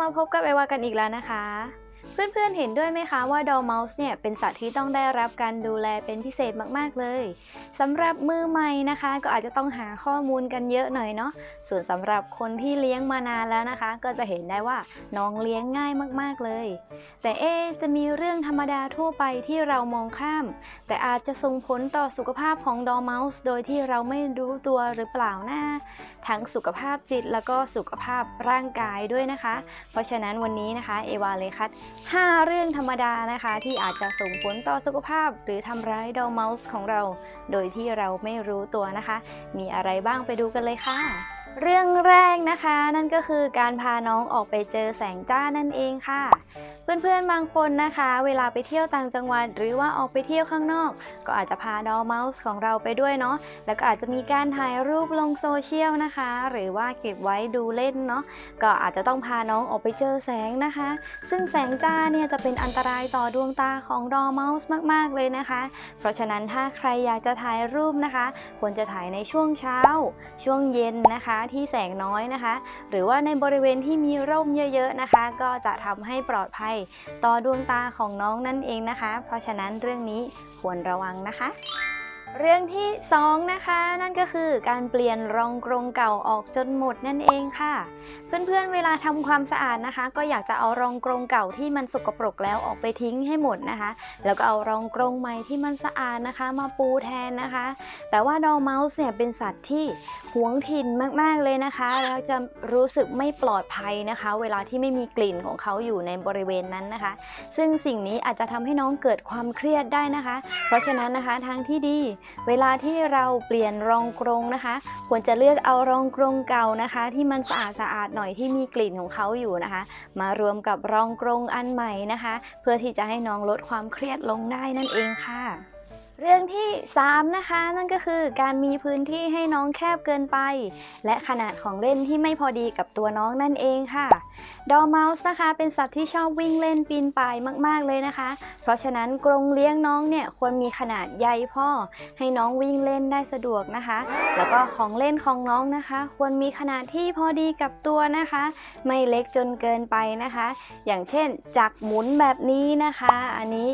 มาพบกับเอวากันอีกแล้วนะคะ เพื่อนๆเห็นด้วยไหมคะว่าดอลเม u ส์เนี่ยเป็นสัตว์ที่ต้องได้รับการดูแลเป็นพิเศษมากๆเลยสำหรับมือใหม่นะคะ ก็อาจจะต้องหาข้อมูลกันเยอะหน่อยเนาะส่วนสำหรับคนที่เลี้ยงมานานแล้วนะคะ ก็จะเห็นได้ว่าน้องเลี้ยงง่ายมากๆเลย แต่เอจะมีเรื่องธรรมดาทั่วไปที่เรามองข้าม แต่อาจจะส่งผลต่อสุขภาพของดอลเม u ส์โดยที่เราไม่รู้ตัวหรือเปล่านะทั้งสุขภาพจิตแล้วก็สุขภาพร่างกายด้วยนะคะ เพราะฉะนั้นวันนี้นะคะเอวาเลยคัด5 เรื่องธรรมดานะคะ ที่อาจจะส่งผลต่อสุขภาพ หรือทำร้ายดอลเมาส์ของเรา โดยที่เราไม่รู้ตัวนะคะ มีอะไรบ้างไปดูกันเลยค่ะ เรื่องแรกนะคะนั่นก็คือการพาน้องออกไปเจอแสงจ้านั่นเองค่ะ เพื่อนๆบางคนนะคะ เวลาไปเที่ยวต่างจังหวัด หรือว่าออกไปเที่ยวข้างนอก ก็อาจจะพาดอลเม u ส์ของเราไปด้วยเนาะแล้วก็อาจจะมีการถ่ายรูปลงโซเชียลนะคะ หรือว่าเก็บไว้ดูเล่นเนาะก็อาจจะต้องพาน้องออกไปเจอแสงนะคะ ซึ่งแสงจ้าเนี่ยจะเป็นอันตรายต่อดวงตาของดอลเม u ส์มากๆเลยนะคะ เพราะฉะนั้นถ้าใครอยากจะถ่ายรูปนะคะ ควรจะถ่ายในช่วงเช้า ช่วงเย็นนะคะที่แสงน้อยนะคะ หรือว่าในบริเวณที่มีร่มเยอะๆนะคะ ก็จะทำให้ปลอดภัยต่อดวงตาของน้องนั่นเองนะคะ เพราะฉะนั้นเรื่องนี้ควรระวังนะคะ เรื่องที่2นะคะนั่นก็คือการเปลี่ยนรองกรงเก่าออกจนหมดนั่นเองค่ะ เพื่อนๆเวลาทำความสะอาดนะคะ ก็อยากจะเอารองกรงเก่าที่มันสกปรกแล้วออกไปทิ้งให้หมดนะคะ แล้วก็เอารองกรงใหม่ที่มันสะอาดนะคะ มาปูแทนนะคะ แต่ว่าดอเม u ส์เนี่ยเป็นสัตว์ที่หวงถิ่นมากๆเลยนะคะแล้วจะรู้สึกไม่ปลอดภัยนะคะ เวลาที่ไม่มีกลิ่นของเขาอยู่ในบริเวณนั้นนะคะ ซึ่งสิ่งนี้อาจจะทำให้น้องเกิดความเครียดได้นะคะ เพราะฉะนั้นนะคะทางที่ดีเวลาที่เราเปลี่ยนรองกรงนะคะ ควรจะเลือกเอารองกรงเก่านะคะ ที่มันสะอาดสะอาดๆหน่อยที่มีกลิ่นของเขาอยู่นะคะ มารวมกับรองกรงอันใหม่นะคะ เพื่อที่จะให้น้องลดความเครียดลงได้นั่นเองค่ะ เรื่องที่ 3 นะคะ นั่นก็คือการมีพื้นที่ให้น้องแคบเกินไป และขนาดของเล่นที่ไม่พอดีกับตัวน้องนั่นเองค่ะดอลเม u ส์นะคะ เป็นสัตว์ที่ชอบวิ่งเล่นปีนป่ายมากๆเลยนะคะ เพราะฉะนั้นกรงเลี้ยงน้องเนี่ยควรมีขนาดใหญ่พอให้น้องวิ่งเล่นได้สะดวกนะคะ แล้วก็ของเล่นของน้องนะคะ ควรมีขนาดที่พอดีกับตัวนะคะ ไม่เล็กจนเกินไปนะคะ อย่างเช่นจักหมุนแบบนี้นะคะ อันนี้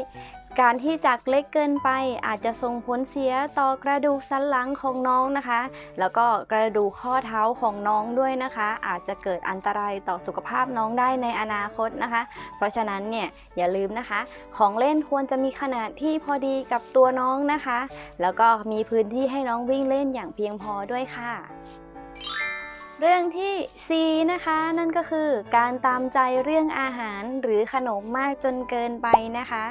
การที่จักรเล็กเกินไปอาจจะส่งผลเสียต่อกระดูกสันหลังของน้องนะคะ แล้วก็กระดูกข้อเท้าของน้องด้วยนะคะ อาจจะเกิดอันตรายต่อสุขภาพน้องได้ในอนาคตนะคะ เพราะฉะนั้นเนี่ยอย่าลืมนะคะ ของเล่นควรจะมีขนาดที่พอดีกับตัวน้องนะคะ แล้วก็มีพื้นที่ให้น้องวิ่งเล่นอย่างเพียงพอด้วยค่ะ เรื่องที่ 4 นะคะ นั่นก็คือการตามใจเรื่องอาหารหรือขนมมากจนเกินไปนะคะ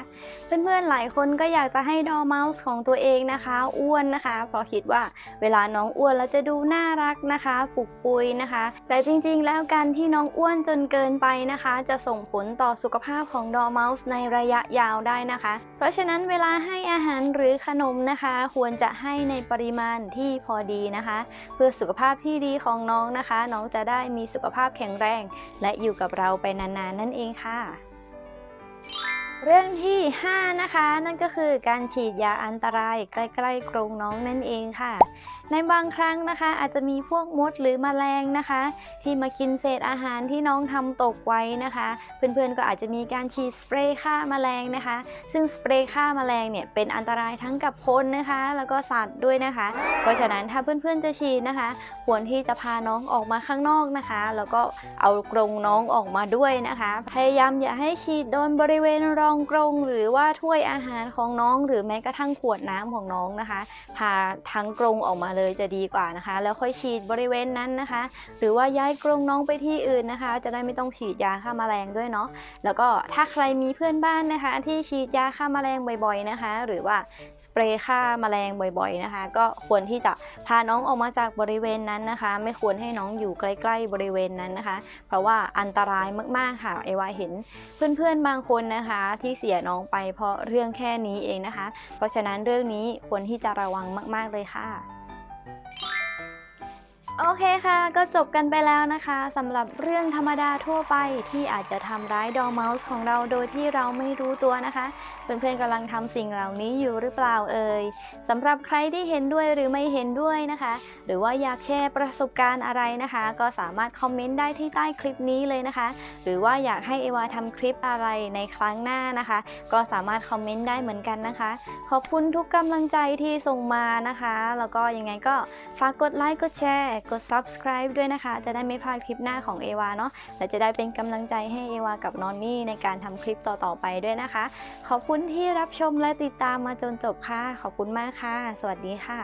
เพื่อนๆหลายคนก็อยากจะให้ดอเม u ส์ของตัวเองนะคะ อ้วนนะคะ เพราะคิดว่าเวลาน้องอ้วนแล้วจะดูน่ารักนะคะปุกปุยนะคะ แต่จริงๆแล้วการที่น้องอ้วนจนเกินไปนะคะ จะส่งผลต่อสุขภาพของดอเม u ส์ในระยะยาวได้นะคะ เพราะฉะนั้นเวลาให้อาหารหรือขนมนะคะ ควรจะให้ในปริมาณที่พอดีนะคะ เพื่อสุขภาพที่ดีของน้องนะคะน้องจะได้มีสุขภาพแข็งแรง และอยู่กับเราไปนานๆ นั่นเองค่ะ เรื่องที่ 5 นะคะ นั่นก็คือการฉีดยาอันตรายใกล้ๆกรงน้องนั่นเองค่ะ ในบางครั้งนะคะ อาจจะมีพวกมดหรือแมลงนะคะ ที่มากินเศษอาหารที่น้องทำตกไว้นะคะ เพื่อนๆก็อาจจะมีการฉีดสเปรย์ฆ่าแมลงนะคะ ซึ่งสเปรย์ฆ่าแมลงเนี่ยเป็นอันตรายทั้งกับคนนะคะ แล้วก็สัตว์ด้วยนะคะ เพราะฉะนั้นถ้าเพื่อนๆจะฉีดนะคะ ควรที่จะพาน้องออกมาข้างนอกนะคะ แล้วก็เอากรงน้องออกมาด้วยนะคะ พยายามอย่าให้ฉีดโดนบริเวณรองกรงหรือว่าถ้วยอาหารของน้อง หรือแม้กระทั่งขวดน้ำของน้องนะคะพาทั้งกรงออกมาเลยจะดีกว่านะคะ แล้วค่อยฉีดบริเวณนั้นนะคะ หรือว่าย้ายกรงน้องไปที่อื่นนะคะ จะได้ไม่ต้องฉีดยาฆ่าแมลงด้วยเนาะแล้วก็ถ้าใครมีเพื่อนบ้านนะคะ ที่ฉีดยาฆ่าแมลงบ่อย ๆนะคะ หรือว่าสเปรย์ฆ่าแมลงบ่อย ๆนะคะ ก็ควรที่จะพาน้องออกมาจากบริเวณนั้นนะคะ ไม่ควรให้น้องอยู่ใกล้ๆบริเวณนั้นนะคะ เพราะว่าอันตรายมากๆค่ะเอวาเห็นเพื่อนๆบางคนนะคะที่เสียน้องไปเพราะเรื่องแค่นี้เองนะคะ เพราะฉะนั้นเรื่องนี้ควรที่จะระวังมาก ๆ เลยค่ะ โอเคค่ะ ก็จบกันไปแล้วนะคะสำหรับเรื่องธรรมดาทั่วไปที่อาจจะทำร้ายดอลเมาส์ของเราโดยที่เราไม่รู้ตัวนะคะ เพื่อนๆกำลังทำสิ่งเหล่านี้อยู่หรือเปล่าเอ่ยสำหรับใครที่เห็นด้วยหรือไม่เห็นด้วยนะคะ หรือว่าอยากแชร์ประสบการณ์อะไรนะคะ ก็สามารถคอมเมนต์ได้ที่ใต้คลิปนี้เลยนะคะ หรือว่าอยากให้เอวาทำคลิปอะไรในครั้งหน้านะคะ ก็สามารถคอมเมนต์ได้เหมือนกันนะคะ ขอบคุณทุกกำลังใจที่ส่งมานะคะแล้วก็ยังไงก็ฝากกดไลค์กดแชร์กด subscribe ด้วยนะคะ จะได้ไม่พลาดคลิปหน้าของเอวาเนาะและจะได้เป็นกำลังใจให้เอวากับนอนนี่ในการทำคลิปต่อๆไปด้วยนะคะ ขอบคุณที่รับชมและติดตามมาจนจบค่ะ ขอบคุณมากค่ะ สวัสดีค่ะ